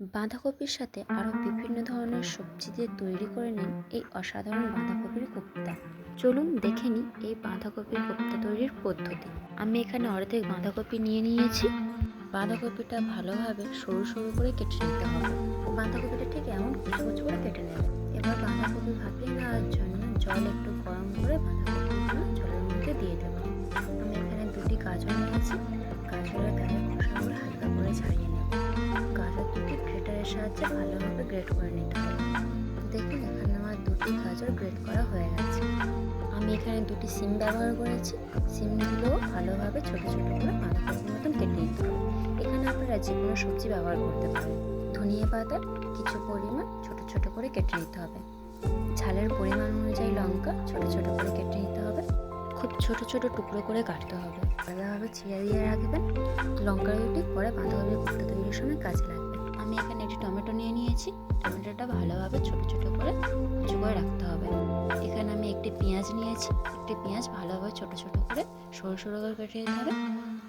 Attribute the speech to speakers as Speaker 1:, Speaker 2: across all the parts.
Speaker 1: বাঁধাকপির সাথে আরও বিভিন্ন ধরনের সবজি দিয়ে তৈরি করে নিন এই অসাধারণ বাঁধাকপির কোপ্তা। চলুন দেখে নিই এই বাঁধাকপির কোপ্তা তৈরির পদ্ধতি। আমি এখানে অর্ধেক বাঁধাকপি নিয়ে নিয়েছি। বাঁধাকপিটা ভালোভাবে সরু সরু করে কেটে নিতে হবে। বাঁধাকপিটা ঠিক এমন কুচি করে কেটে নেবে এবার বাঁধাকপি ভাপিয়ে নেওয়ার জন্য জল একটু গরম করে বাঁধাকপিগুলো জলের মধ্যে দিয়ে দেবো। আমি এখানে দুটি গাজর নিয়েছি। গ্রেট করে নিতে হবে। দেখুন, এখানে আমার দুটি গাজর গ্রেট করা হয়ে গেছে। আমি এখানে দুটি সিম ব্যবহার করেছি। সিমগুলো ভালোভাবে ছোট ছোট করে বাঁধাকপির মতন কেটে নিতে হবে। এখানে আপনারা যে কোনো সবজি ব্যবহার করতে পারেন। ধনিয়া পাতা কিছু পরিমাণ ছোট ছোট করে কেটে নিতে হবে। ঝালের পরিমাণ অনুযায়ী লঙ্কা ছোট ছোট করে কেটে নিতে হবে। খুব ছোট ছোট টুকরো করে কাটতে হবে। আলাদাভাবে ছিঁড়ে দিয়ে রাখবেন। লঙ্কা দুটি পরে বাঁধাকপি কুর্তা তৈরির সময় কাজে লাগবে। আমি এখানে একটি টমেটো নিয়ে নিয়েছি। টমেটোটা ভালোভাবে ছোট ছোট করে কুচি করে রাখতে হবে। এখানে আমি একটি পেঁয়াজ নিয়েছি। একটি পেঁয়াজ ভালোভাবে ছোট ছোট করে সরু সরু করে কেটে নিতে হবে।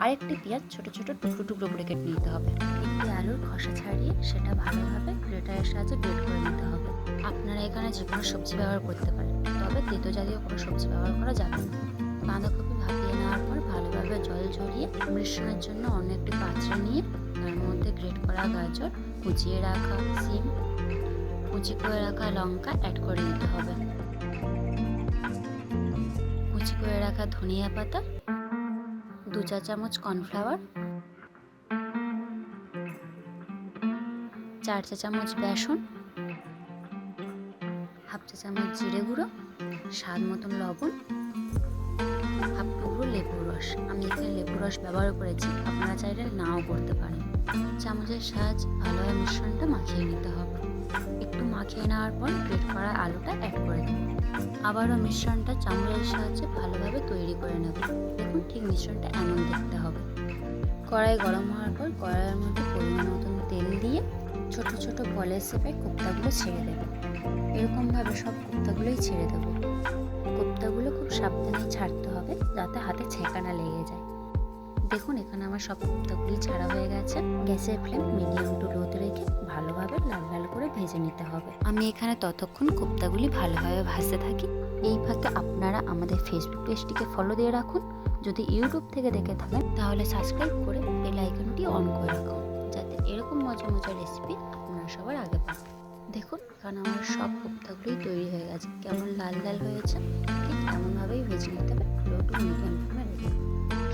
Speaker 1: আর একটি পেঁয়াজ ছোট ছোট টুকরো টুকরো করে কেটে নিতে হবে। একটি আলুর খসা ছাড়িয়ে সেটা ভালোভাবে গ্রেটারের সাহায্যে গ্রেট করে নিতে হবে। আপনারা এখানে যে কোনো সবজি ব্যবহার করতে পারেন, তবে তেতো জাতীয় কোনো সবজি ব্যবহার করা যাবে না। বাঁধাকপি ভালোভাবে জল ঝরিয়ে মিশ্রণের জন্য অন্য একটি পাত্রে নিয়ে তার মধ্যে গ্রেট করা গাজর, কুচিয়ে রাখা সিম, কুচি করে রাখা লঙ্কা অ্যাড করে দিতে হবে। কুচি করে রাখা ধনিয়া পাতা, দু চা চামচ কর্নফ্লাওয়ার, চার চা চামচ বেসন, হাফ চা চামচ জিরে গুঁড়ো, স্বাদ মতন লবণ, হাফ টুকরো লেবুর রস আমি এখানে লেবুর রস ব্যবহার করেছি, আপনারা চাইলে নাও করতে পারেন। চামচের সাহায্যে ভালোভাবে মিশ্রণটা মাখিয়ে নিতে হবে। একটু মাখিয়ে নেওয়ার পর গ্রেট করা আলুটা অ্যাড করে দেবো আবারও মিশ্রণটা চামচের সাহায্যে ভালোভাবে তৈরি করে নেব। দেখুন ঠিক মিশ্রণটা এমন দেখতে হবে। কড়াই গরম হওয়ার পর কড়াইয়ের মধ্যে পরিমাণ মতন তেল দিয়ে ছোট ছোট বলের শেপে কোপ্তাগুলো ছেড়ে দেবো। এরকমভাবে সব কোপ্তাগুলোই ছেড়ে দেবো। সাবধানে ছাড়তে হবে যাতে হাতে ছেঁকা না লেগে যায়। দেখুন, এখানে আমার সব কোপ্তাগুলি ছাড়া হয়ে গেছে। গ্যাসের ফ্লেম মিডিয়াম টু লোতে রেখে ভালোভাবে লাল লাল করে ভেজে নিতে হবে। আমি এখানে ততক্ষণ কোপ্তাগুলি ভালোভাবে ভাজতে থাকি। এই ফাঁকে আপনারা আমাদের ফেসবুক পেজটিকে ফলো দিয়ে রাখুন। যদি ইউটিউব থেকে দেখে থাকেন, তাহলে সাবস্ক্রাইব করে বেল আইকনটি অন করে রাখুন। যাতে এরকম মজা মজা রেসিপি আপনারা সবার আগে পান। দেখুন, কারণ আমার সব কোপ্তাগুলোই তৈরি হয়ে গেছে। কেমন লাল লাল হয়েছে, ঠিক এমনভাবেই ভেজে নিতে হবে। লো টু মিডিয়াম ফ্লেমে রেখে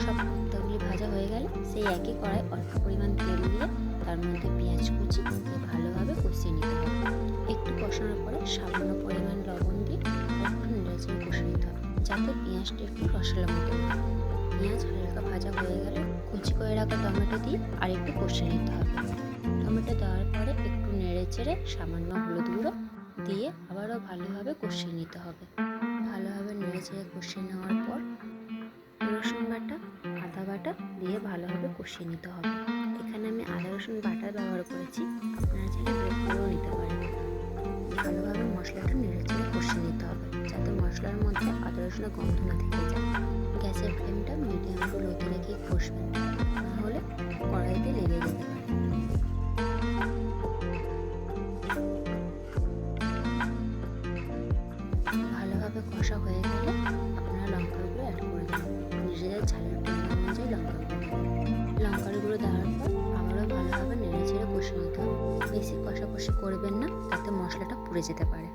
Speaker 1: সব কোপ্তাগুলি ভাজা হয়ে গেলে সেই একই কড়াই অল্প পরিমাণ তেল দিয়ে তার মধ্যে পেঁয়াজ কুচি দিয়ে ভালোভাবে কষিয়ে নিতে হবে। একটু কষানোর পরে সামান্য পরিমাণ লবণ দিয়ে একটু নেড়েচেড়ে কষে নিতে হবে, যাতে পেঁয়াজটা একটু রসালো মতো পেঁয়াজ হালকা ভাজা হয়ে গেলে কুচি করে রাখা টমেটো দিয়ে আর একটু কষে নিতে হবে। টমেটো দেওয়ার পরে নেড়ে চেড়ে সামান্য হলুদ গুঁড়ো দিয়ে আবারও ভালোভাবে কষিয়ে নিতে হবে। ভালোভাবে নেড়ে চেড়ে কষিয়ে নেওয়ার পর রসুন বাটা, আদা বাটা দিয়ে ভালোভাবে কষিয়ে নিতে হবে। এখানে আমি আদা রসুন বাটা ব্যবহার করেছি। আপনারা চাইলে ব্রেড নিতে পারেন। ভালোভাবে মশলাটা নেড়ে চেড়ে কষিয়ে নিতে হবে যাতে মশলার মধ্যে আদা রসুনের গন্ধ না থেকে যায়। গ্যাসের ফ্লেমটা মিডিয়াম টু লোতে রেখেই কষবেন। নাহলে কড়াইতে লেগে কষা হয়ে গেলে আপনারা লঙ্কার গুঁড়ো অ্যাড করে দেবেন। নিজেদের ঝালের অনুযায়ী লঙ্কার গুঁড়ো দেওয়ার পর আবারও ভালোভাবে নেড়ে চেড়ে কষে নিতে হবে। বেশি কষাকষি করবেন না, তাতে মশলাটা পুড়ে যেতে পারে।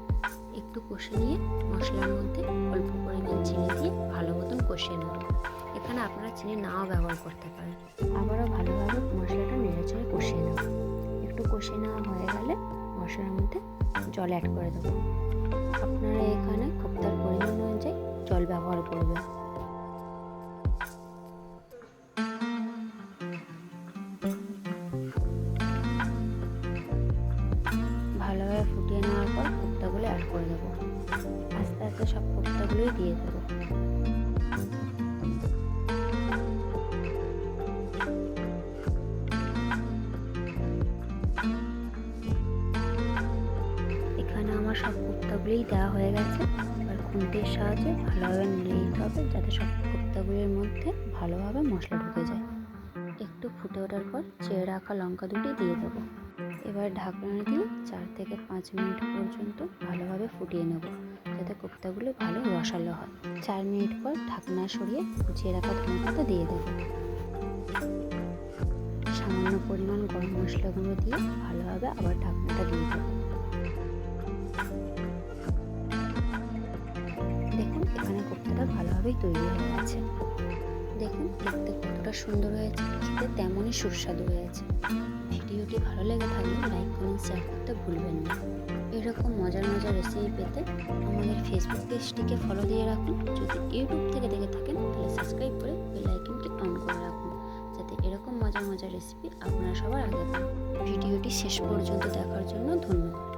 Speaker 1: একটু কষে নিয়ে মশলার মধ্যে অল্প পরিমাণ চিনি দিয়ে ভালো মতন কষিয়ে নেব এখানে আপনারা চিনি নাও ব্যবহার করতে পারেন। আবারও ভালোভাবে মশলাটা নেড়ে চেড়ে কষিয়ে নেব একটু কষিয়ে নেওয়া হয়ে গেলে মশলার মধ্যে জল অ্যাড করে দেবো। আপনারা এখানে কোপ্তার ভালোভাবে ফুটিয়ে নেওয়ার পর কোপ্তাগুলো অ্যাড করে দেবো। আস্তে আস্তে সব কোপ্তাগুলোই দিয়ে দেবো। এখানে আমার সব কোপ্তাগুলোই দেওয়া হয়ে গেছে। এবার খুন্তির সাহায্যে ভালোভাবে নিয়ে নিতে হবে যাতে সব কোপ্তাগুলির মধ্যে ভালোভাবে মশলা ঢুকে যায়। একটু ফুটে ওঠার পর চেয়ে রাখা লঙ্কা দুটি দিয়ে দেবো। এবার ঢাকনা দিয়ে চার থেকে পাঁচ মিনিট পর্যন্ত ভালোভাবে ফুটিয়ে নেব, যাতে কোপ্তাগুলো ভালো রসালো হয়। চার মিনিট পর ঢাকনা সরিয়ে কুচিয়ে রাখা ধনে পাতা দিয়ে দেব। সামান্য পরিমাণ গরম মশলা গুঁড়ো দিয়ে ভালোভাবে আবার ঢাকনাটা দিয়ে দেব। দেখুন, এখানে কোপ্তাটা ভালোভাবেই তৈরি হয়ে গেছে। দেখুন, দেখতে কতটা সুন্দর হয়েছে, খেতে তেমনই সুস্বাদু হয়েছে। ভিডিওটি ভালো লেগে থাকলে লাইক কমেন্ট শেয়ার করতে ভুলবেন না। এরকম মজার মজার রেসিপি পেতে আমাদের ফেসবুক পেজটিকে ফলো দিয়ে রাখুন। যদি ইউটিউব থেকে দেখে থাকেন, তাহলে সাবস্ক্রাইব করে বেল অন করে রাখুন। যাতে এরকম মজার মজার রেসিপি আপনারা সবার আগে ভিডিওটি শেষ পর্যন্ত দেখার জন্য ধন্যবাদ।